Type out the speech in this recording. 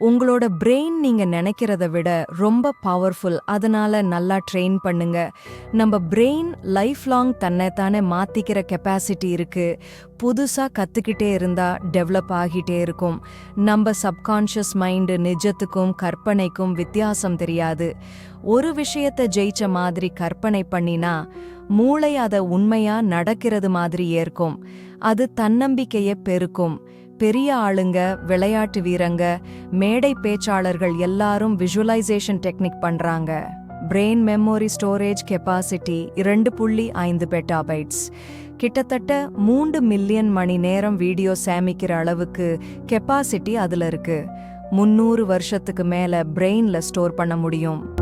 உங்களோட பிரெயின் நீங்கள் நினைக்கிறத விட ரொம்ப பவர்ஃபுல் அதனால நல்லா ட்ரெயின் பண்ணுங்க. நம்ம பிரெயின் லைஃப் லாங் தன்னைத்தானே மாற்றிக்கிற கெப்பாசிட்டி இருக்குது புதுசாக கற்றுக்கிட்டே இருந்தால் டெவலப் ஆகிட்டே இருக்கும். நம்ம சப்கான்ஷியஸ் மைண்டு நிஜத்துக்கும் கற்பனைக்கும் வித்தியாசம் தெரியாது. ஒரு விஷயத்தை ஜெயிச்ச மாதிரி கற்பனை பண்ணினா மூளை அதை உண்மையாக நடக்கிறது மாதிரி ஏற்கும். அது தன்னம்பிக்கையை பெருக்கும். பெரிய ஆளுங்க விளையாட்டு வீரங்க மேடை பேச்சாளர்கள் எல்லாரும் விஷுவலைசேஷன் டெக்னிக் பண்றாங்க. பிரெயின் மெமோரி ஸ்டோரேஜ் கெப்பாசிட்டி இரண்டு புள்ளி ஐந்து பெட்டாபைட்ஸ் கிட்டத்தட்ட மூன்று மில்லியன் மணி நேரம் வீடியோ சேமிக்கிற அளவுக்கு கெப்பாசிட்டி அதுல இருக்கு. முன்னூறு வருஷத்துக்கு மேல பிரெயின்ல ஸ்டோர் பண்ண முடியும்.